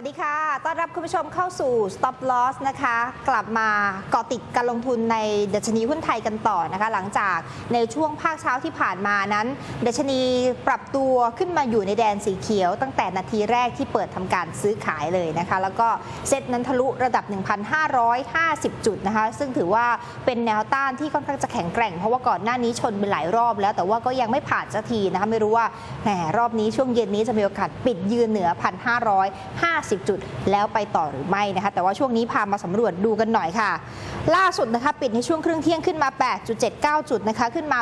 สวัสดีค่ะ ต้อนรับคุณผู้ชมเข้าสู่ Stop Loss นะคะ กลับมาเกาะติดการลงทุนในดัชนีหุ้นไทยกันต่อนะคะ หลังจากในช่วงภาคเช้าที่ผ่านมานั้น ดัชนีปรับตัวขึ้นมาอยู่ในแดนสีเขียว ตั้งแต่นาทีแรกที่เปิดทำการซื้อขายเลยนะคะ แล้วก็เซ็ตนั้นทะลุระดับ 1,550 จุดนะคะ ซึ่งถือว่าเป็นแนวต้านที่ค่อนข้างจะแข็งแกร่ง เพราะว่าก่อนหน้านี้ชนไปหลายรอบแล้ว แต่ว่าก็ยังไม่ผ่านสักทีนะคะ ไม่รู้ว่าแหมรอบนี้ช่วงเย็นนี้จะมีโอกาสปิดยืนเหนือ 1,550 จุดแล้วแล้วไปต่อหรือไม่นะคะแต่ว่าช่วงนี้พามาสำรวจดูกันหน่อยค่ะ ล่าสุดนะคะปิดในช่วงครึ่งเที่ยงขึ้นมา 8.79 จุดนะคะขึ้นมา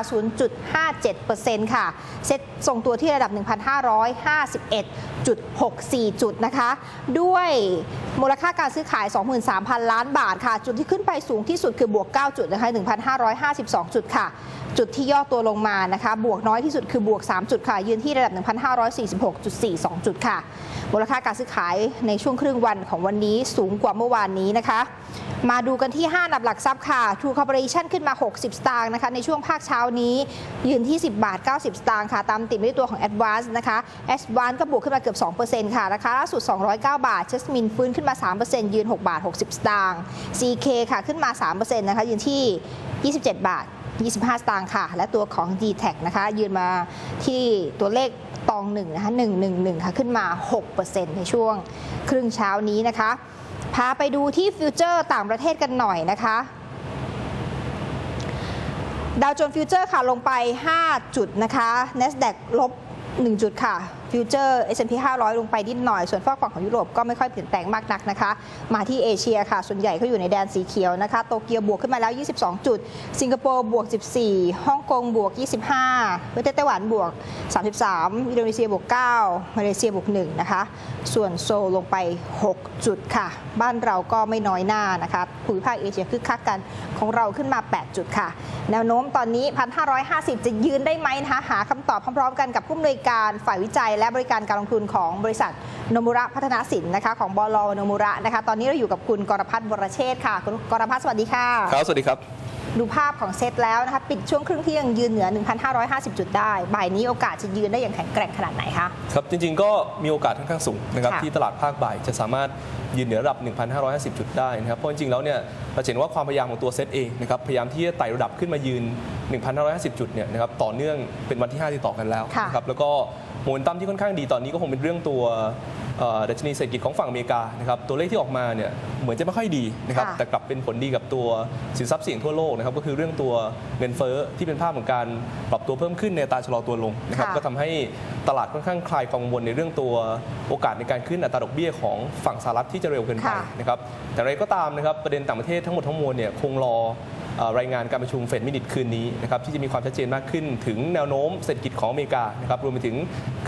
0.57%ค่ะเซ็ตทรงตัวที่ระดับ 1,551.64 จุดนะคะ ด้วยมูลค่าการซื้อขาย 23,000 ล้านบาทค่ะ จุดที่ขึ้นไปสูงที่สุดคือบวก 9 จุดนะคะ1,552 จุดค่ะ จุดที่ย่อตัวลงมานะคะ บวกน้อยที่สุดคือบวก 3 จุดค่ะ ยืนที่ระดับ 1,546.42 จุดค่ะ มูลค่าการซื้อขายในช่วงครึ่งวันของวันนี้สูงกว่าเมื่อวานนี้นะคะ มาดูกันที่5อันดับหลักทรัพย์ค่ะ True Corporation ขึ้นมา 60 สตางค์นะคะในช่วงภาคเช้านี้ ยืนที่ 10 บาท 90 สตางค์ค่ะ ตามติดไปด้วยตัวของ Advance นะคะ Advance ก็บวกขึ้นมาเกือบ 2%ค่ะราคาล่าสุด 209 บาท Jasmine ฟื้นขึ้นมา 3%ยืน 6 บาท 60 สตางค์ CK ค่ะขึ้นมา 3%นะคะยืนที่ 27 บาท 25 สตางค์ค่ะ และตัวของ d t แทนะคะ ยืนมาที่ตัวเลขตองหนึ่งนะคะ111 ค่ะ ขึ้นมา 6%ในช่วงครึ่งเช้านี้นะคะ พาไปดูที่ฟิวเจอร์ต่างประเทศกันหน่อยนะคะดาวโจนส์ฟิวเจอร์ค่ะลงไป 5 จุดนะคะ NASDAQ ลบ 1 จุดค่ะฟิวเจอร์ S&P 500 ลงไปนิดหน่อย ส่วนฝากฝั่งของยุโรปก็ไม่ค่อยเปลี่ยนแปลงมากนักนะคะ มาที่เอเชียค่ะ ส่วนใหญ่เขาอยู่ในแดนสีเขียวนะคะ โตเกียวบวกขึ้นมาแล้ว 22 จุด สิงคโปร์บวก 14 ฮ่องกงบวก 25ประเทศไต้หวันบวก 33 อินโดนีเซียบวก 9 มาเลเซียบวก 1 นะคะ ส่วนโซลลงไป 6 จุดค่ะ บ้านเราก็ไม่น้อยหน้านะคะภูมิภาคเอเชียคึกคักกันของเราขึ้นมา 8 จุดค่ะ แนวโน้มตอนนี้ 1,550 จะยืนได้ไหมนะคะ หาคำตอบพร้อมๆ กันกับผู้อำนวยการฝ่ายวิจัยและบริการการลงทุนของบริษัทโนมุระพัฒนาสินนะคะของบลโนมุระนะคะ ตอนนี้เราอยู่กับคุณกรพัฒน์วรเชษฐ์ค่ะคุณกรพัฒน์สวัสดีค่ะครับสวัสดีครับ ดูภาพของเซตแล้วนะคะปิดช่วงครึ่งเที่ยงยืนเหนือ 1,550 จุดได้ บ่ายนี้โอกาสจะยืนได้อย่างแข็งแกร่งขนาดไหนคะ ครับ จริง ๆ ก็มีโอกาสค่อนข้างสูงนะครับค่ะที่ตลาดภาคบ่ายจะสามารถยืนเหนือระดับ 1,550 จุดได้นะครับ เพราะจริงๆ แล้วเนี่ยเราจะเห็นว่าความพยายามของตัวเซตเองนะครับ พยายามที่จะไต่ระดับขึ้นมายืน 1,550 จุดเนี่ยนะครับ ต่อเนื่องเป็นวันที่ 5 ติดต่อกันแล้วค่ะนะครับ แล้วก็ โมเมนตัมที่ค่อนข้างดีตอนนี้ก็คงเป็นเรื่องตัวเอ่อดัชนีเศรษฐกิจของฝั่งอเมริกานะครับตัวเลขที่ออกมาเนี่ยเหมือนจะไม่ค่อยดีนะครับค่ะแต่กลับเป็นผลดีกับตัวสินทรัพย์เสี่ยงทั่วโลกนะครับก็คือเรื่องตัวเงินเฟ้อที่เป็นภาพของการปรับตัวเพิ่มขึ้นในอัตราชะลอตัวลงนะครับค่ะก็ทำให้ตลาดค่อนข้างคลายกังวลในเรื่องตัวโอกาสในการขึ้นอัตราดอกเบี้ยของฝั่งสหรัฐที่จะเร็วเกินไปค่ะนะครับแต่อะไรก็ตามนะครับประเด็นต่างประเทศทั้งหมดทั้งมวลเนี่ยคงรอเอ่อ รายงานการประชุมเฟดมินิทคืนนี้นะครับที่จะมีความชัดเจนมากขึ้นถึงแนวโน้มเศรษฐกิจของอเมริกานะครับรวมไปถึง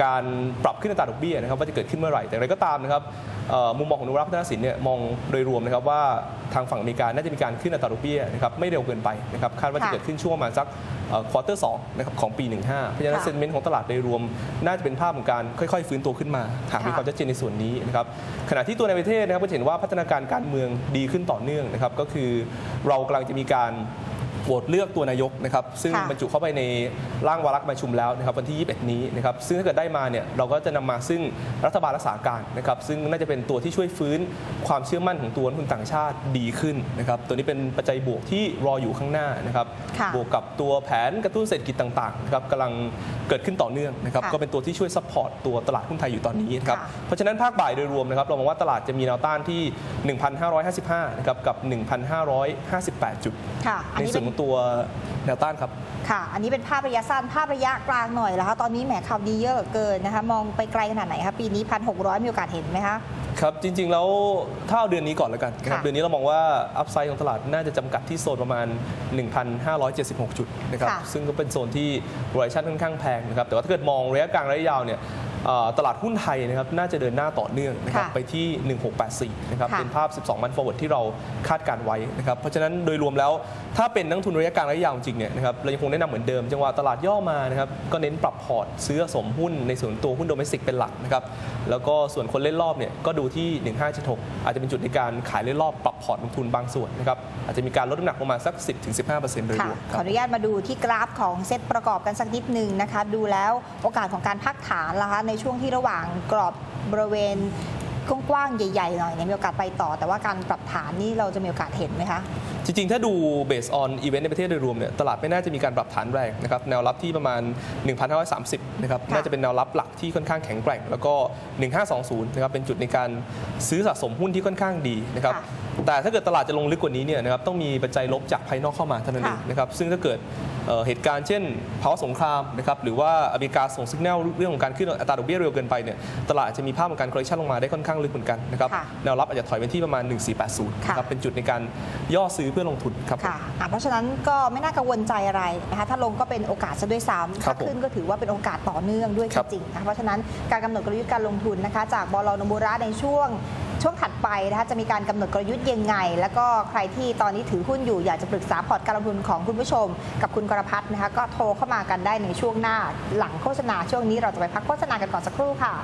การปรับขึ้นอัตราดอกเบี้ยนะครับว่าจะเกิดขึ้นเมื่อไหร่แต่อะไรก็ตามนะครับมุมมองของนุรักษ์พัฒนศิลป์เนี่ยมองโดยรวมนะครับว่าทางฝั่งอเมริกาน่าจะมีการขึ้นอัตราดอกเบี้ยนะครับไม่เร็วเกินไปนะครับคาดว่าจะค่ะเกิดขึ้นช่วงประมาณสัก ควอเตอร์สองนะครับของปี 15 เพราะฉะนั้นค่ะเซนเมนต์ของตลาดโดยรวม น่าจะเป็นภาพของการค่อยๆ ฟื้นตัวขึ้นมาหากมีค่ะความชัดเจนในส่วนนี้นะครับขณะที่ตัวในประเทศนะครับก็จะเห็นว่าพัฒนาการการเมืองดีขึ้นต่อเนื่องนะครับก็คือเรากำลังจะมีการโหวตเลือกตัวนายกนะครับซึ่งค่ะบรรจุเข้าไปในร่างวาระประชุมแล้วนะครับวันที่ 21 นี้นะครับซึ่งถ้าเกิดได้มาเนี่ยเราก็จะนำมาซึ่งรัฐบาลรักษาการนะครับซึ่งน่าจะเป็นตัวที่ช่วยฟื้นความเชื่อมั่นของตัวนักลงทุนต่างชาติดีขึ้นนะครับตัวนี้เป็นปัจจัยบวกที่รออยู่ข้างหน้านะครับค่ะบวกกับตัวแผนกระตุ้นเศรษฐกิจต่างๆนะครับกำลังเกิดขึ้นต่อเนื่องนะครับค่ะก็เป็นตัวที่ช่วยซัพพอร์ตตัวตลาดหุ้นไทยอยู่ตอนนี้นะครับค่ะเพราะฉะนั้นภาคบ่ายโดยรวมนะครับเรามองว่าตลาดจะมีแนวต้านที่ 1,555นะครับกับ 1,558 จุดค่ะอันในนี้ส่เป็วนนของตัวแนวต้านครับ ค่ะ อันนี้เป็นภาพระยะสั้นภาพระยะกลางหน่อยแล้วคะตอนนี้แหมข่าวดีเยอะเหลือเกินนะคะ มองไปไกลขนาดไหนคะปีนี้พันหกร้อยมีโอกาสเห็นไหมคะ ครับ จริง ๆ แล้วถ้าเอาเดือนนี้ก่อนแล้วกันนะครับค่ะเดือนนี้เรามองว่าอัพไซด์ของตลาดน่าจะจำกัดที่โซนประมาณ 1,576 จุดนะครับค่ะซึ่งก็เป็นโซนที่ valuation ค่อนข้างแพงนะครับแต่ว่าถ้าเกิดมองระยะกลางระยะยาวเนี่ยเอ่อ ตลาดหุ้นไทยนะครับน่าจะเดินหน้าต่อเนื่องนะครับค่ะไปที่ 1684 นะครับค่ะเป็นภาพ 12 มัน forward ที่เราคาดการไว้นะครับเพราะฉะนั้นโดยรวมแล้วถ้าเป็นนักลงทุนระยะกลางระยะยาวจริงๆเนี่ยนะครับเรายังคงแนะนำเหมือนเดิมจังหวะตลาดย่อมานะครับก็เน้นปรับพอร์ตซื้อสะสมหุ้นในส่วนตัวหุ้นโดเมสติกเป็นหลักนะครับแล้วก็ส่วนคนเล่นรอบเนี่ยก็ดูที่ 1576 อาจจะเป็นจุดในการขายเล่นรอบปรับพอร์ตลงทุนบางส่วนนะครับอาจจะมีการลดน้ำหนักประมาณสัก 10-15%โดยค่ะรวมขคอรับอนุญาตมาดูที่กราฟของเซตประกอบกันสักนิดหนึ่งนะคะดูแล้วโอกาสของการพักฐานละคะในช่วงที่ระหว่างกรอบบริเวณกว้างๆใหญ่ๆหน่อยเนี่ยมีโอกาสไปต่อ แต่ว่าการปรับฐานนี่เราจะมีโอกาสเห็นไหมคะ จริงๆ ถ้าดู based on event ในประเทศโดยรวมเนี่ยตลาดไม่น่าจะมีการปรับฐานแรงนะครับแนวรับที่ประมาณ 1,530 นะครับค่ะน่าจะเป็นแนวรับหลักที่ค่อนข้างแข็งแกร่ง แล้วก็ 1520 นะครับเป็นจุดในการซื้อสะสมหุ้นที่ค่อนข้างดีนะครับค่ะ แต่ถ้าเกิดตลาดจะลงลึกกว่านี้เนี่ยนะครับต้องมีปัจจัยลบจากภายนอกเข้ามาเท่านั้นเองค่ะนะครับซึ่งถ้าเกิดเอ่อเหตุการณ์เช่นภาวะสงครามนะครับหรือว่าอเมริกาส่งสัญญาณเรื่องของการขึ้นอัตราดอกเบี้ยเร็วเกินไปเนี่ยตลาดอาจจะมีภาพของการ correction ลงมาได้ค่อนข้างลึกเหมือนกันนะครับค่ะแนวรับอาจจะถอยไปที่ประมาณ 1480ค่ะนะครับเป็นจุดในการย่อซื้อเพื่อลงทุนครับผมค่ะอะเพราะฉะนั้นก็ไม่น่ากังวลใจอะไรนะคะถ้าลงก็เป็นโอกาสซะด้วยซ้ำครัถ้าบผมขึ้นก็ถือว่าเป็นโอกาสต่อเนื่องด้วยครับจริงๆนะคะเพราะฉะนั้นการกำหนดกลยุทธ์การลงทุนนะคะจากบลนบุระในช่วง ช่วงถัดไปนะคะจะมีการกำหนดกลยุทธ์ยังไง แล้วก็ใครที่ตอนนี้ถือหุ้นอยู่อยากจะปรึกษาพอร์ตการลงทุนของคุณผู้ชม กับคุณกรพัฒน์นะคะก็โทรเข้ามากันได้ในช่วงหน้าหลังโฆษณาช่วงนี้เราจะไปพักโฆษณากันก่อนสักครู่ค่ะ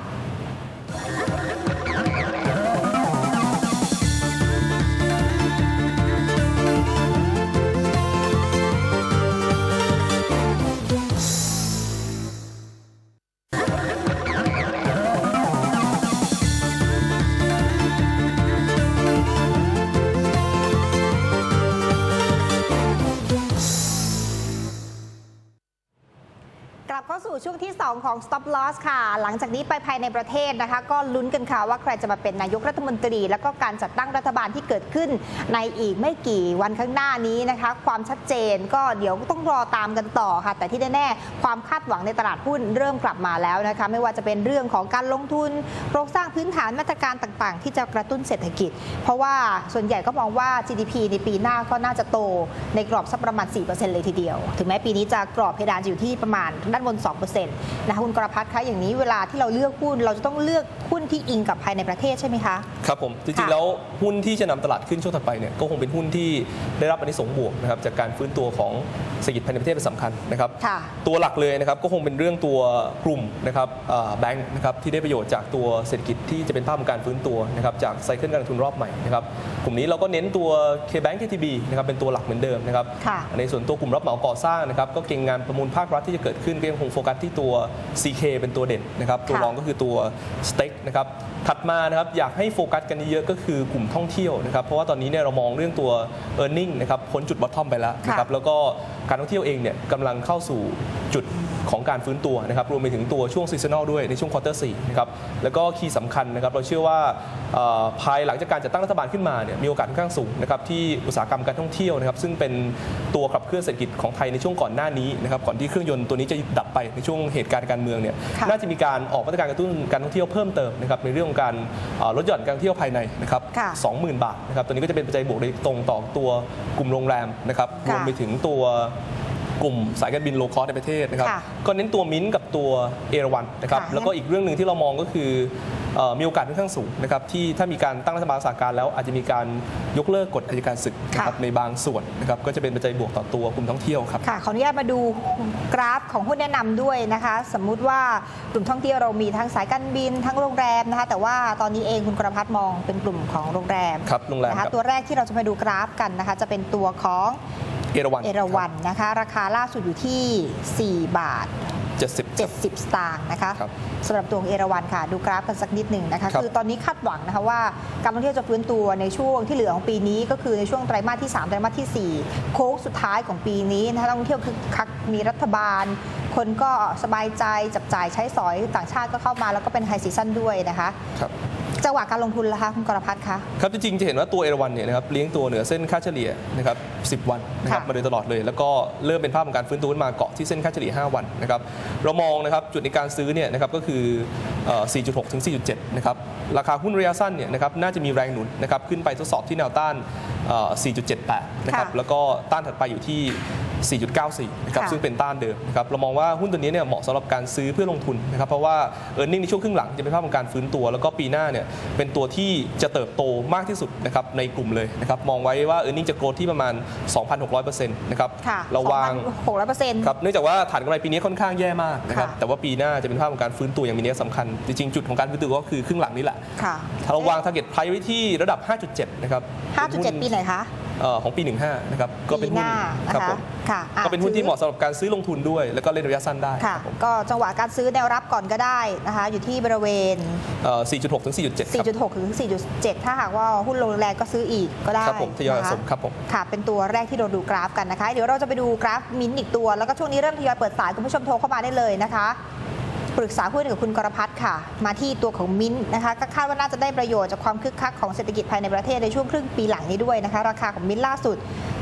สู่ช่วงที่ 2 ของ Stop Loss ค่ะ หลังจากนี้ไปภายในประเทศนะคะ ก็ลุ้นกันค่ะว่าใครจะมาเป็นนายกรัฐมนตรี แล้วก็การจัดตั้งรัฐบาลที่เกิดขึ้นในอีกไม่กี่วันข้างหน้านี้นะคะ ความชัดเจนก็เดี๋ยวต้องรอตามกันต่อค่ะ แต่ที่แน่ๆความคาดหวังในตลาดหุ้นเริ่มกลับมาแล้วนะคะ ไม่ว่าจะเป็นเรื่องของการลงทุนโครงสร้างพื้นฐานมาตรการต่างๆ ที่จะกระตุ้นเศรษฐกิจ เพราะว่าส่วนใหญ่ก็มองว่า GDP ในปีหน้าก็น่าจะโตในกรอบสักประมาณ 4%เลยทีเดียว ถึงแม้ปีนี้จะกรอบเพดานจะอยู่ที่ประมาณด้านบน 2%นะคะคุณกรพัฒน์คะอย่างนี้เวลาที่เราเลือกหุ้นเราจะต้องเลือกหุ้นที่อิงกับภายในประเทศใช่ไหมคะ ครับผมจริงค่ะๆแล้วหุ้นที่จะนำตลาดขึ้นช่วงถัดไปเนี่ยก็คงเป็นหุ้นที่ได้รับอันนี้สงส์บวกนะครับจากการฟื้นตัวของเศรษฐกิจภายในประเทศเป็นสำคัญนะครับค่ะตัวหลักเลยนะครับก็คงเป็นเรื่องตัวกลุ่มนะครับแบงค์นะครับที่ได้ประโยชน์จากตัวเศรษฐกิจที่จะเป็นภาพของการฟื้นตัวนะครับจากไซเคิลการลงทุนรอบใหม่นะครับกลุ่มนี้เราก็เน้นตัว K-Bank KTB นะครับเป็นตัวหลักเหมือนเดิมนะครับค่ะในส่วนตัวกลุ่มรับเหมาก่อสร้างนะครับก็เก่งงานประมูลภาครัฐที่จะเกิดขึ้นก็ยังคงโฟกัสที่ตัว CK เป็นตัวเด่นนะครับตัวค่ะรองก็คือตัวสเต็กนะครับถัดมานะครับอยากให้โฟกัสกันเยอะๆก็คือกลุ่มท่องเที่ยวนะครับเพราะว่าตอนนี้เนี่ยเรามองเรื่องตัว e a r n i n g นะครับพ้นจุดบอททอมไปแล้วนะครับแล้วก็การท่องเที่ยวเองเนี่ยกำลังเข้าสู่จุด ของการฟื้นตัวนะครับรวมไปถึงตัวช่วงซีซันอลด้วยในช่วงควอเตอร์สนะครับแล้วก็คีย์สำคัญนะครับเราเชื่อว่าเอ่อภายหลังจากการจัดตั้งรัฐบาลขึ้นมาเนี่ยมีโอกาสค่อนข้างสูงนะครับที่อุตสาหกรรมการท่องเที่ยวนะครับซึ่งเป็นตัวขับเคลื่อนเศรษฐกิจของไทยในช่วงก่อนหน้านี้นะครับก่อนที่เครื่องยนต์ตัวนี้จะดับไปในช่วงเหตุการณ์การเมืองเนี่ยค่ะน่าจะมีการออกมาตรการกระตุ้นการท่องเที่ยวเพิ่มเติมนะครับในเรื่องของการเอ่อลดหย่อนการท่องเที่ยวภายในนะครับค่ะ20,000บาทนะครับตัวนี้ก็จะเป็นปัจจัยบวกโดยตรงต่อตัวกลุ่มโรงแรมนะครับรค่ะวมไปถึงตัว กลุ่มสายการบินโลคอสในประเทศนะครับ ค่ะก็เน้นตัวมิ้นท์กับตัวเอราวันนะครับ ค่ะแล้วก็อีกเรื่องหนึ่งที่เรามองก็คือเอ่อมีโอกาสค่อนข้างสูงนะครับที่ถ้ามีการตั้งรัฐบาลสากการแล้วอาจจะมีการยกเลิกกฎอัยการศึกนะครับค่ะ ในบางส่วนนะครับก็จะเป็นปัจจัยบวกต่อตัวกลุ่มท่องเที่ยวครับ ค่ะ ขออนุญาตมาดูกราฟของหุ้นแนะนำด้วยนะคะ สมมุติว่ากลุ่มท่องเที่ยวเรามีทั้งสายการบินทั้งโรงแรมนะคะ แต่ว่าตอนนี้เองคุณกรพัฒน์มองเป็นกลุ่มของโรงแรมครับโรงแรมนะครัคะ บ ตัวแรกที่เราจะมาดูกราฟกันนะคะ จะเป็นตัวของ เอราวันเอราวันนะคะ ราคาล่าสุดอยู่ที่ 4 บาทเจ็ดสิบ70 สตางค์นะคะครับสำหรับตัวของเอราวันค่ะ ดูกราฟกันสักนิดหนึ่งนะคะครับ คือตอนนี้คาดหวังนะคะว่าการท่องเที่ยวจะฟื้นตัวในช่วงที่เหลือของปีนี้ ก็คือในช่วงไตรมาสที่ 3 ไตรมาสทีสี่4 โค้งสุดท้ายของปีนี้นะคะนักท่องเที่ยวคือคักมีรัฐบาล คนก็สบายใจจับจ่ายใช้สอยต่างชาติก็เข้ามาแล้วก็เป็นไฮซีซั่นด้วยนะคะ ครับ จังหวะการลงทุนล่ะคะคุณกรพัฒน์คะครับจริงๆจะเห็นว่าตัวเอราวันเนี่ยนะครับเลี้ยงตัวเหนือเส้นค่าเฉลี่ยนะครับ10 วันนะครับค่ะมาโดยตลอดเลย แล้วก็เริ่มเป็นภาพของการฟื้นตัวขึ้นมาเกาะที่เส้นค่าเฉลี่ย 5 วันนะครับเรามองนะครับจุดในการซื้อเนี่ยนะครับก็คือเอ่อ4.6 ถึง 4.7 นะครับราคาหุ้นระยะสั้นเนี่ยนะครับน่าจะมีแรงหนุนนะครับขึ้นไปทดสอบที่แนวต้านเอ่อ4.78 นะครับค่ะแล้วก็ต้านถัดไปอยู่ที่ 4.94 นะครับ ค่ะ ซึ่งเป็นต้านเดิมนะครับ เรามองว่าหุ้นตัวนี้เนี่ยเหมาะสำหรับการซื้อเพื่อลงทุนนะครับ เพราะว่า e a r n i n g ในช่วงครึ่งหลังจะเป็นภาพของการฟื้นตัว แล้วก็ปีหน้าเนี่ยเป็นตัวที่จะเติบโตมากที่สุดนะครับในกลุ่มเลยนะครับ มองไว้ว่า e a r n i n g จะโกรธที่ประมาณ 2,600%นะครับ ค่ะเราวาง หกร้อยเปอร์เซ็นต์ ครับเนื่องจากว่าฐานกำไรปีนี้ค่อนข้างแย่มากนะครับค่ะแต่ว่าปีหน้าจะเป็นภาพของการฟื้นตัวอย่างมีนัยสำคัญ จริงๆ จุดของการฟื้นตัวก็คือครึ่งหลังนี่แหละ ค่ะถ้าเราวาง target price ไว้ที่ระดับ 5.7 นะครับ5.7ปีไหนคะ เอ่อของปี 15นะครับก็เป็นปีหหุ้นน้านะครับคะผมค่ะอะก็เป็นหุ้นที่ถือเหมาะสำหรับการซื้อลงทุนด้วย แล้วก็เล่นระยะสั้นได้ค่ะ ครับผมก็จังหวะการซื้อแนวรับก่อนก็ได้นะคะ อยู่ที่บริเวณ เอ่อ4.6 ถึง 4.7 ครับ 4.6 ถึง 4.7 ถ้าหากว่าหุ้นลงแรงก็ซื้ออีกก็ได้ครับผมทยอยนะสคะมครับผม ค่ะ เป็นตัวแรกที่เราดูกราฟกันนะคะ เดี๋ยวเราจะไปดูกราฟมินท์อีกตัว แล้วก็ช่วงนี้เริ่มทยอยเปิดสายคุณผู้ชมโทรเข้ามาได้เลยนะคะ ปรึกษาหุ้นกับคุณกรพัฒน์ค่ะ มาที่ตัวของมิ้นท์นะคะก็คาดว่าน่าจะได้ประโยชน์จากความคึกคักของเศรษฐกิจภายในประเทศในช่วงครึ่งปีหลังนี้ด้วยนะคะ ราคาของมิ้นท์ล่าสุด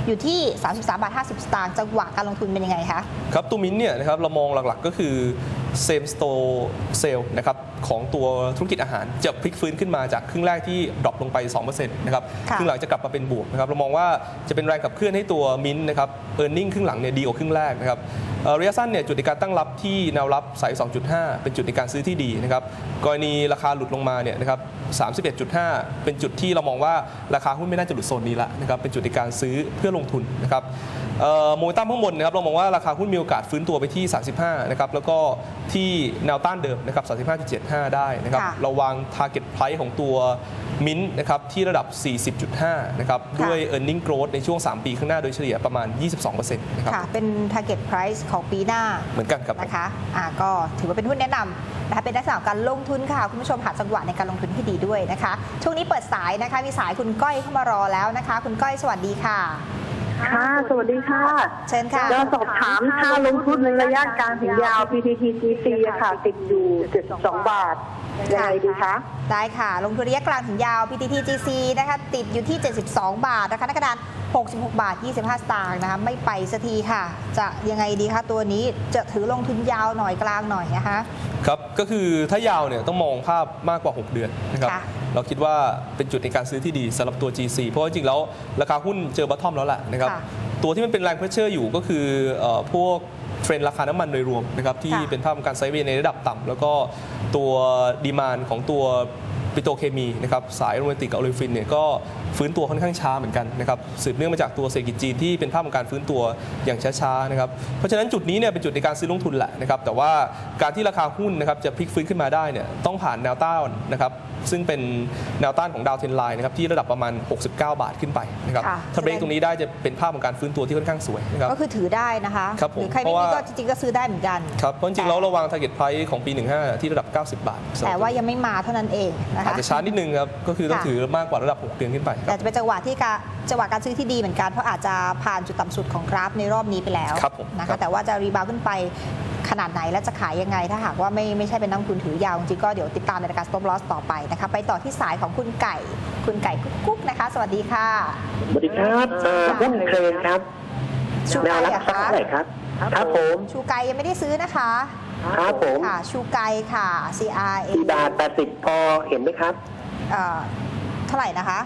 อยู่ที่ 33 บาท 50 สตางค์จังหวะการลงทุนเป็นยังไงคะ ครับตัวมิ้นท์เนี่ยนะครับเรามองหลักๆก็คือ same store sale นะครับของตัวธุรกิจอาหารจะพลิกฟื้นขึ้นมาจากครึ่งแรกที่ดรอปลงไป 2%นะครับค่ะครึ่งหลังจะกลับมาเป็นบวกนะครับเรามองว่าจะเป็นแรงขับเคลื่อนให้ตัวมิ้นท์นะครับ e a r n i n g ครึ่งหลังเนี่ยดีกว่าครึ่งแรกนะครับเอ่อระยะสั้นเนี่ยจุดในการตั้งรับที่แนวรับสาย 2.5 เป็นจุดในการซื้อที่ดีนะครับกรณีราคาหลุดลงมาเนี่ยนะครับ 31.5 เป็นจุดที่เรามองว่าราคาหุ้นไม่น่าจะหลุดโซนนี้ละนะครับเป็นจุดในการซื้อเพื่อลงทุนนะครับเอ่อโมเมนตัมข้างบนนะครับเรามองว่าราคาหุ้นมีโอกาสฟื้นตัวไปที่ 35 นะครับแล้วก็ที่แนวต้านเดิมนะครับ 35.75 ได้นะครับค่ะเราวาง target price ของตัวมินนะครับที่ระดับ 40.5 นะครับค่ะด้วย earning growth ในช่วง 3 ปีข้างหน้าโดยเฉลี่ยประมาณ 22%นะครับค่ะ เป็น target price ของปีหน้า เหมือนกันครับนะคะอ่าก็ถือว่าเป็นหุ้นแนะนำนะคะเป็นลักษณะของการลงทุนค่ะ คุณผู้ชมหาจังหวะในการลงทุนที่ดีด้วยนะคะ ช่วงนี้เปิดสายนะคะ มีสายคุณก้อยเข้ามารอแล้วนะคะ คุณก้อยสวัสดีค่ะ ค่ะ สวัสดีค่ะเชิญค่ะ จะสอบถามค่าลงทุนในระยะกลางถึงยาว PTTGC อะค่ะ ติดอยู่72บาทยังไงดีคะ ได้ค่ะ ลงทุนระยะกลางถึงยาว PTTGC นะคะ ติดอยู่ที่ 72 บาทนะคะนักกระดาน66 บาท 25 สตางค์นะคะ ไม่ไปสักทีค่ะ จะยังไงดีคะตัวนี้ จะถือลงทุนยาวหน่อยกลางหน่อยนะคะ ครับ ก็คือถ้ายาวเนี่ยต้องมองภาพมากกว่า 6 เดือนนะครับค่ะ เราคิดว่าเป็นจุดในการซื้อที่ดีสำหรับตัว GC เพราะว่าจริงๆแล้วราคาหุ้นเจอบัตทอมแล้วแหละนะครับค่ะตัวที่มันเป็นแรงเพรสเชอร์อยู่ก็คือเอ่อพวกเทรนด์ราคาน้ำมันโดยรวมนะครับที่ค่ะ เป็นภาพของการไซด์เวย์ในระดับต่ำแล้วก็ตัวดีมานของตัวปิโตรเคมีนะครับสายโรแมนติกกับโอลิฟินเนี่ยก็ฟื้นตัวค่อนข้างช้าเหมือนกันนะครับสืบเนื่องมาจากตัวเศรษฐกิจจีนที่เป็นภาพของการฟื้นตัวอย่างช้าๆนะครับเพราะฉะนั้นจุดนี้เนี่ยเป็นจุดในการซื้อลงทุนแหละนะครับแต่ว่าการที่ราคาหุ้นนะครับจะพลิกฟื้นขึ้นมาได้เนี่ยต้องผ่านแนวต้านนะครับ ซึ่งเป็นแนวต้านของดาวเทนไลน์นะครับที่ระดับประมาณ 69 บาทขึ้นไปนะครับค่ะถ้าเบรกตรงนี้ได้จะเป็นภาพของการฟื้นตัวที่ค่อนข้างสวยนะครับ ก็คือถือได้นะคะครับผมหรือใครไม่เพราะมีว่า ก็จริงๆก็ซื้อได้เหมือนกัน ครับเพราะจริงๆแล้วเราวาง target price ของปี 15 ที่ระดับ 90 บาทสำหรับแต่ว่ายังไม่มาเท่านั้นเองนะคะอาจจะช้านิดนึงครับก็คือต้องค่ะ ถือมากกว่าระดับ 6 เดือนขึ้นไปคแต่รับ จะเป็นจังหวะที่กะจังหวะการซื้อที่ดีเหมือนกันเพราะอาจจะผ่านจุดต่ำสุดของกราฟในรอบนี้ไปแล้วครับผมนะครัคะบแต่ว่าจะรีบาวด์ขึ้นไป ขนาดไหนและจะขายยังไง ถ้าหากว่าไม่ไม่ใช่เป็นนักลงทุนถือยาวจริงๆก็เดี๋ยวติดตามในรายการ stop loss ต่อไปนะคะไปต่อที่สายของคุณไก่ คุณไก่กุ๊กๆนะคะ สวัสดีค่ะสวัสดีครับเอ่อหุ้นเทรนครับชูแนไก่วรับเหรอสักคะเท่าไหร่ครับครับผมชูไก่ยังไม่ได้ซื้อนะคะครับผมค่ะชูไก่ค่ะ CR สี่บาทแปดสิบพอเห็นไหมครับเอ่อเท่าไหร่นะคะ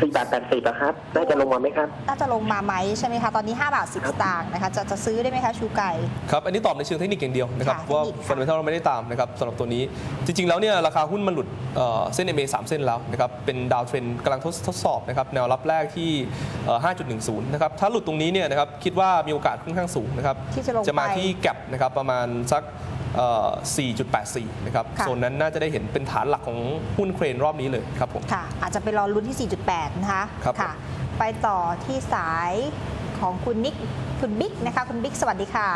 สี่บาทแปดสิบอะครับ น่าจะลงมาไหมครับ น่าจะลงมาไหมใช่ไหมคะตอนนี้ 5 บาท 10สตางค์นะคะจะจะซื้อได้ไหมคะชูไก่ ครับ อันนี้ตอบในเชิงเทคนิคอย่างเดียวนะครับค่ะว่าเทคนิคค่ะ ฟันเดเมนทัลเราไม่ได้ตามนะครับสำหรับตัวนี้ จริง ๆ แล้วเนี่ยราคาหุ้นมันหลุดเอ่อเส้น MA 3 เส้นแล้วนะครับเป็นดาวเทรนกำลังทดทดสอบนะครับแนวรับแรกที่เอ่อ5.10 นะครับถ้าหลุดตรงนี้เนี่ยนะครับคิดว่ามีโอกาสค่อนข้างสูงนะครับที่จะลงจะมาไปที่แกลบนะครับประมาณสัก เอ่อ4.84 นะครับ ค่ะ โซนนั้นน่าจะได้เห็นเป็นฐานหลักของหุ้นเครนรอบนี้เลยครับผม ค่ะ อาจจะไปรอลุ้นที่ 4.8 นะคะครับ ค่ะ ไปต่อที่สายของคุณนิกคุณบิ๊กนะคะคุณบิ๊กสวัสดีค่ะ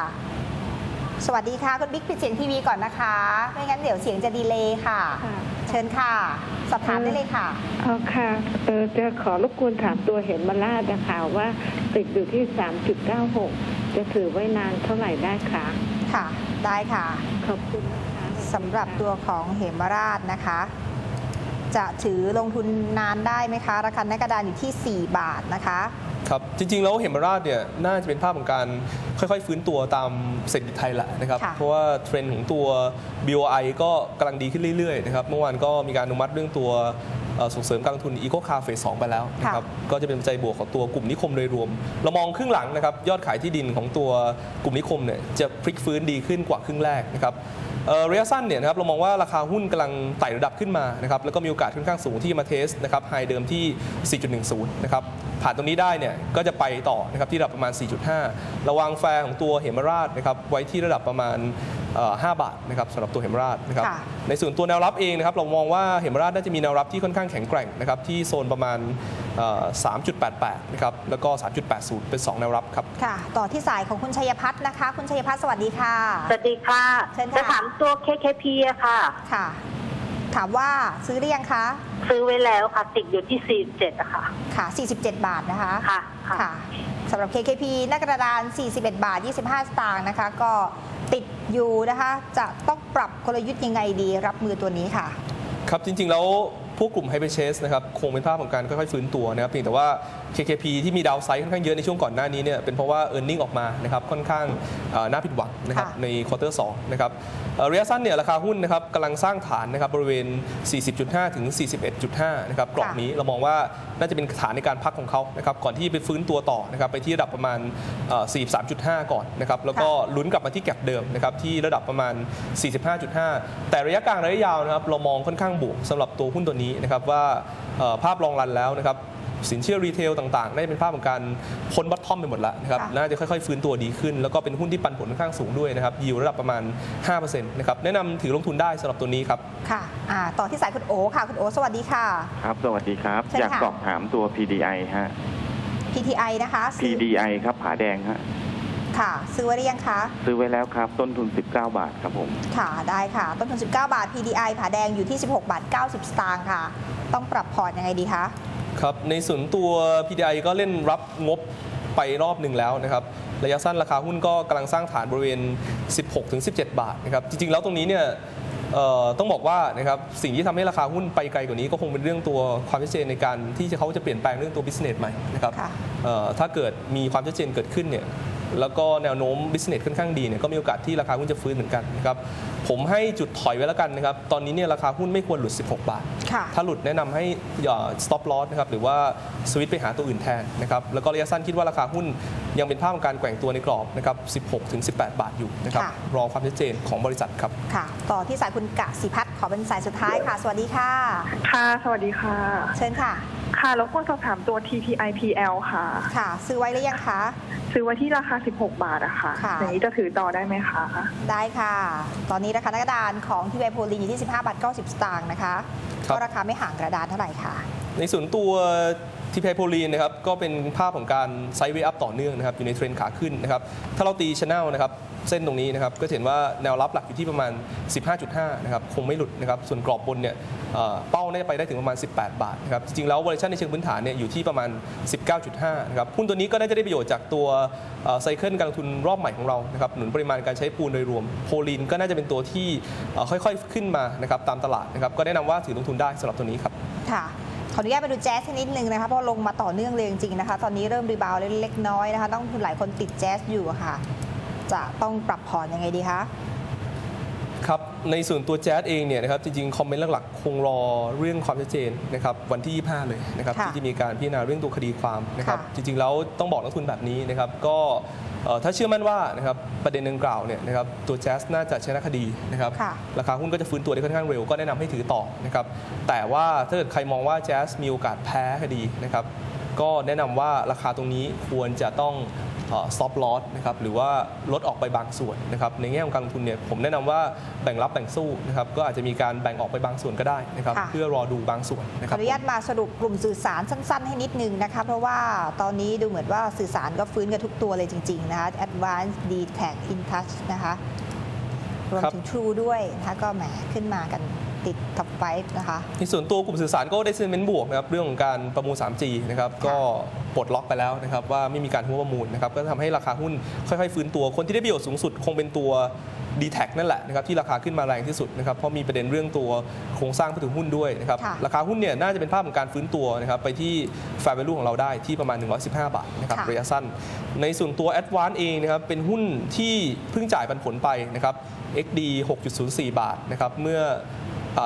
สวัสดีค่ะ คุณบิ๊กปิดเสียงทีวีก่อนนะคะ ไม่งั้นเดี๋ยวเสียงจะดีเลย์ค่ะ ค่ะเชิญค่ะ สอบถามได้เลยค่ะ เอาค่ะเออจะขอรบกวนถามตัวเห็นมาลาดนะคะว่าติดอยู่ที่ 3.96 จะถือไว้นานเท่าไหร่ได้คะค่ะ ได้ค่ะ ขอบคุณนะคะสำหรับตัวของเหมราชนะคะ จะถือลงทุนนานได้ไหมคะ ราคาหน้ากระดานอยู่ที่ 4 บาทนะคะ ครับ จริง ๆ แล้วเฮมราชเนี่ยน่าจะเป็นภาพของการค่อยๆ ฟื้นตัวตามเศรษฐกิจไทยแหละนะครับ ค่ะ เพราะว่าเทรนด์ของตัว BOI ก็กำลังดีขึ้นเรื่อยๆนะครับเมื่อวานก็มีการอนุมัติเรื่องตัวเอ่อ ส่งเสริมการลงทุน Eco Car Phase 2ไปแล้วนะครับก็จะเป็นปัจจัยบวกของตัวกลุ่มนิคมโดยรวม เรามองครึ่งหลังนะครับยอดขายที่ดินของตัวกลุ่มนิคมเนี่ยจะพลิกฟื้นดีขึ้นกว่าครึ่งแรกนะครับเอ่อระยะสั้นเนี่ยนะครับเรามองว่าราคาหุ้นกำลังไต่ระดับขึ้นมานะครับแล้วก็มีโอกาสค่อนข้างสูงที่จะมาเทสนะครับไฮเดิมที่ 4.10 นะครับผ่านตรงนี้ได้เนี่ยก็จะไปต่อนะครับที่ระดับประมาณ 4.5 ระวังแฟร์ของตัวเหมราชนะครับไว้ที่ระดับประมาณเอ่อ 5 บาทนะครับสำหรับตัวเหมราชนะครับค่ะในส่วนตัวแนวรับเองนะครับเรามองว่าเหมราชน่าจะมีแนวรับที่ค่อนข้างแข็งแกร่งนะครับที่โซนประมาณเอ่อ3.88 นะครับแล้วก็ 3.80 เป็น 2 แนวรับครับค่ะ ต่อที่สายของคุณชัยพัฒน์นะคะ คุณชัยพัฒน์สวัสดีค่ะ สวัสดีค่ะเชิญค่ะจะถามตัว KKP อะค่ะค่ะ ถามว่าซื้อหรือยังคะซื้อไว้แล้วค่ะติดอยู่ที่ 47อะค่ะค่ะ 47 บาทนะคะค่ะค่ะค่ะ สำหรับ KKP หน้ากระดาน 41 บาท 25 สตางค์นะคะ ก็ติดอยู่นะคะ จะต้องปรับกลยุทธ์ยังไงดีรับมือตัวนี้ค่ะ ครับจริงๆแล้ว พวกกลุ่ม Hyper Chase นะครับคงเป็นภาพของการค่อยๆฟื้นตัวนะครับเพียงแต่ว่า KKP ที่มีดาวไซด์ค่อนข้างเยอะในช่วงก่อนหน้านี้เนี่ยเป็นเพราะว่า e a r n i n g ออกมานะครับค่อนข้างเอ่อน่าผิดหวังนะครับค่ะในควอเตอร์2นะครับเอ่อระยะสั้นเนี่ยราคาหุ้นนะครับกำลังสร้างฐานนะครับบริเวณ 40.5 ถึง 41.5 นะครับกรอบนี้เรามองว่าน่าจะเป็นฐานในการพักของเขานะครับก่อนที่ไปฟื้นตัวต่อนะครับไปที่ระดับประมาณเอ่อ43.5 ก่อนนะครับแล้วก็ลุ้นกลับมาที่แก็บเดิมนะครับที่ระดับประมาณ 45.5 แต่ระยะกลางระยะยาวนะครับเรามองค่อนข้างบวกสำหรับตัวหุ้นตัวนี้นะครับว่าเอ่อภาพรองรันแล้วนะครับสินเชื่อรีเทลต่างๆน่าจะเป็นภาพของการพ้นบัตทอมไปหมดแล้วนะครับค่ะน่าจะค่อยๆ ฟื้นตัวดีขึ้น แล้วก็เป็นหุ้นที่ปันผลค่อนข้างสูงด้วยนะครับยิวระดับประมาณ 5%นะครับแนะนำถือลงทุนได้สำหรับตัวนี้ครับค่ะอ่าต่อที่สายคุณโอค่ะ คุณโอสวัสดีค่ะ ครับ สวัสดีครับเชิญอยากค่ะสอบถามตัว PDI ฮะ PTI นะคะซื้อ PDI ครับผาแดงฮะ ค่ะ ซื้อไว้หรือยังคะซื้อไว้แล้วครับ ต้นทุน 19 บาทครับผม ค่ะได้ค่ะ ต้นทุน 19 บาท PDI ผาแดงอยู่ที่ 16 บาท 90 สตางค์ค่ะ ต้องปรับพอร์ตยังไงดีคะ ครับ ในส่วนตัว PDI ก็เล่นรับงบไปรอบหนึ่งแล้วนะครับ ระยะสั้นราคาหุ้นก็กำลังสร้างฐานบริเวณ 16-17 บาทนะครับ จริง ๆ แล้วตรงนี้เนี่ยเอ่อต้องบอกว่านะครับสิ่งที่ทำให้ราคาหุ้นไปไกลกว่านี้ก็คงเป็นเรื่องตัวความชัดเจนในการที่เขาจะเปลี่ยนแปลงเรื่องตัว business ใหม่นะครับค่ะเอ่อถ้าเกิดมีความชัดเจนเกิดขึ้นเนี่ย แล้วก็แนวโน้ม business ค่อนข้างดีเนี่ยก็มีโอกาสที่ราคาหุ้นจะฟื้นเหมือนกันนะครับผมให้จุดถอยไว้แล้วกันนะครับ ตอนนี้เนี่ยราคาหุ้นไม่ควรหลุด 16 บาทค่ะถ้าหลุดแนะนำให้เอ่อ stop loss นะครับหรือว่าสวิตช์ไปหาตัวอื่นแทนนะครับแล้วก็ระยะสั้นคิดว่าราคาหุ้นยังเป็นภาพของการแกว่งตัวในกรอบนะครับ 16 ถึง 18 บาทอยู่นะครับค่ะรอความชัดเจนของบริษัทครับค่ะ ต่อที่สายคุณกะสิพัฒน์ขอเป็นสายสุดท้ายค่ะ สวัสดีค่ะ ค่ะ สวัสดีค่ะ เชิญค่ะ ค่ะแล้วก็สอบถามตัว TPIPL ค่ะ ค่ะ ซื้อไว้หรือยังคะ ซื้อไว้ที่ราคา 16 บาทอะค่ะค่ะ อย่างนี้จะถือต่อได้ไหมคะ ได้ค่ะ ตอนนี้ราคาหน้ากระดานของทีวีโพลีอยู่ที่ 15บาท90 สตางค์นะคะ ครับ ก็ราคาไม่ห่างกระดานเท่าไหร่ค่ะ ในส่วนตัว ที่เพโพลีนนะครับก็เป็นภาพของการไซด์เวย์อัพต่อเนื่องนะครับอยู่ในเทรนขาขึ้นนะครับถ้าเราตีชแนลนะครับเส้นตรงนี้นะครับก็เห็นว่าแนวรับหลักอยู่ที่ประมาณ 15.5 นะครับคงไม่หลุดนะครับส่วนกรอบบนเนี่ยเอ่อเป้าน่าจะไปได้ถึงประมาณ 18 บาทนะครับจริงๆแล้ว valuation ในเชิงพื้นฐานเนี่ยอยู่ที่ประมาณ 19.5 นะครับหุ้นตัวนี้ก็น่าจะได้ประโยชน์จากตัวไซเคิลการลงทุนรอบใหม่ของเรานะครับหนุนปริมาณการใช้ปูนโดยรวมโพลีนก็น่าจะเป็นตัวที่ค่อยๆขึ้นมานะครับตามตลาดนะครับก็แนะนำว่าถือลงทุนได้สำหรับตัวนี้ครับค่ะ ขออนุญาตไปดูแจ๊สนิดนึงนะคะเพราะลงมาต่อเนื่องเลยจริงๆนะคะ ตอนนี้เริ่มรีบาวด์เล็กๆน้อยนะคะ ต้องทุนหลายคนติดแจ๊สอยู่อะค่ะ จะต้องปรับพอร์ตยังไงดีคะครับในส่วนตัวแจ๊สเองเนี่ยนะครับจริงๆ คอมเมนต์หลักๆ คงรอเรื่องความชัดเจนนะครับวันที่ 25 เลยนะครับค่ะที่จะมีการพิจารณาเรื่องตัวคดีความนะครับค่ะจริงๆ แล้วต้องบอกนักทุนแบบนี้นะครับก็เอ่อ ถ้าเชื่อมั่นว่านะครับประเด็นดังกล่าวเนี่ยนะครับตัวแจ๊สน่าจะชนะคดีนะครับค่ะราคาหุ้นก็จะฟื้นตัวได้ค่อนข้างเร็วก็แนะนำให้ถือต่อนะครับแต่ว่าถ้าเกิดใครมองว่าแจ๊สมีโอกาสแพ้คดีนะครับก็แนะนำว่าราคาตรงนี้ควรจะต้อง ซอฟต์ลอสนะครับหรือว่าลดออกไปบางส่วนนะครับในแง่ของการลงทุนเนี่ยผมแนะนำว่าแบ่งรับแบ่งสู้นะครับก็อาจจะมีการแบ่งออกไปบางส่วนก็ได้นะครับค่ะเพื่อรอดูบางส่วนนะขคอรับอนุญาตมาสรุปกลุ่มสื่อสารสั้น ๆ ให้นิดนึงนะคะเพราะว่าตอนนี้ดูเหมือนว่าสื่อสารก็ฟื้นกันทุกตัวเลยจริง ๆ นะคะ Advanced d t a c InTouch นะคะรวมครับถึง True ด้วยนะคะก็แหมขึ้นมากัน ติดท็อปไฟนะคะในส่วนตัวกลุ่มสื่อสารก็ได้เซนเมนต์บวกนะครับเรื่องของการประมูล 3G นะครับก็ปลดล็อกไปแล้วนะครับว่าไม่มีการหัวประมูลนะครับก็ทำให้ราคาหุ้นค่อยๆ ฟื้นตัวคนที่ได้ประโยชน์สูงสุดคงเป็นตัว d t แทนั่นแหละนะครับที่ราคาขึ้นมาแรงที่สุดนะครับเพราะมีประเด็นเรื่องตัวโครงสร้างผู้ถือหุ้นด้วยนะครับค่ะราคาหุ้นเนี่ยน่าจะเป็นภาพของการฟื้นตัวนะครับไปที่ fair value ของเราได้ที่ประมาณ 115 บาทนะครับค่ะระยะสั้น ในส่วนตัว a d v a n c e เองนะครับเป็นหุ้นที่เพิ่งจ่ายปันผลไปนะครับ XD 6.04 บาทนะครับเมื่ออ่า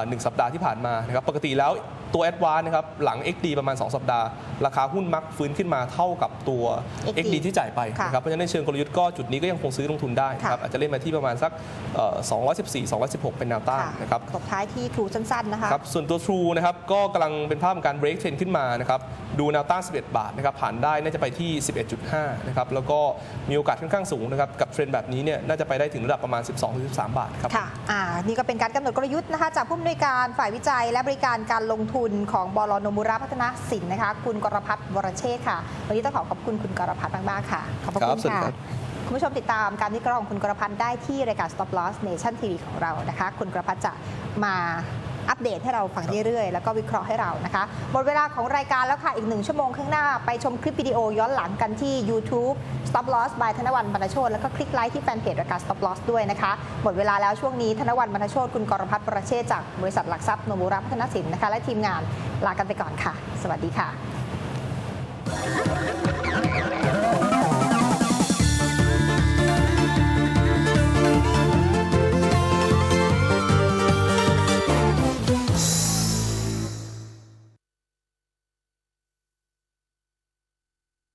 หนึ่งสัปดาห์ที่ผ่านมานะครับปกติแล้วตัว a d v a n c e นะครับหลัง XD ประมาณ 2 สัปดาห์ ราคาหุ้นมักฟื้นขึ้นมาเท่ากับตัว XD XD ที่จ่ายไปค่ะนะครับเพราะฉะนั้นในเชิงกลยุทธ์ก็จุดนี้ก็ยังคงซื้อลงทุนได้นะครับค่ะอาจจะเล่นมาที่ประมาณสักเอ่อ214 216 เป็นแนวต้านค่ะนะครับตบท้ายที่ทรูสั้นๆนะคะครับส่วนตัว True นะครับก็กำลังเป็นภาพของการ break trend ขึ้นมานะครับ ดูแนวต้าน 11 บาทนะครับผ่านได้น่าจะไปที่ 11.5 นะครับแล้วก็มีโอกาสค่อนข้างสูงนะครับกับเทรนด์แบบนี้เนี่ยน่าจะไปได้ถึงระดับประมาณ 12-13 บาทครับค่ะอ่านี่ก็เป็นการกำหนดกลยุทธ์นะคะจากผู้อำนวยการฝ่ายวิจัย และบริการการลงทุนของบลโนมุระพัฒนาสินนะคะคุณกรพัฒน์วรเชษฐ์ค่ะ วันนี้ต้องขอขอบคุณคุณกรพัฒน์มากๆค่ะขอบพระครัคุบณสวัสดีค่ะครับคุณผู้ชมติดตามการวิเคราะห์ของคุณกรพัฒน์ได้ที่รายการ Stop Loss Nation TV ของเรานะคะ คุณกรพัฒน์จะมา อัปเดตให้เราฟังเรื่อยๆ แล้วก็วิเคราะห์ให้เรานะคะ หมดเวลาของรายการแล้วค่ะ อีกหนึ่งชั่วโมงข้างหน้า ไปชมคลิปวิดีโอย้อนหลังกันที่ YouTube Stop Loss by ธนวันบรรณโชตแล้วก็คลิกไลค์ที่แฟนเพจรายการ Stop Loss ด้วยนะคะ หมดเวลาแล้วช่วงนี้ธนวันบรรณโชตคุณกรพัฒน์ประเชษฐ์จากบริษัทหลักทรัพย์โนมูระพัฒนสินนะคะ และทีมงานลากันไปก่อนค่ะ สวัสดีค่ะ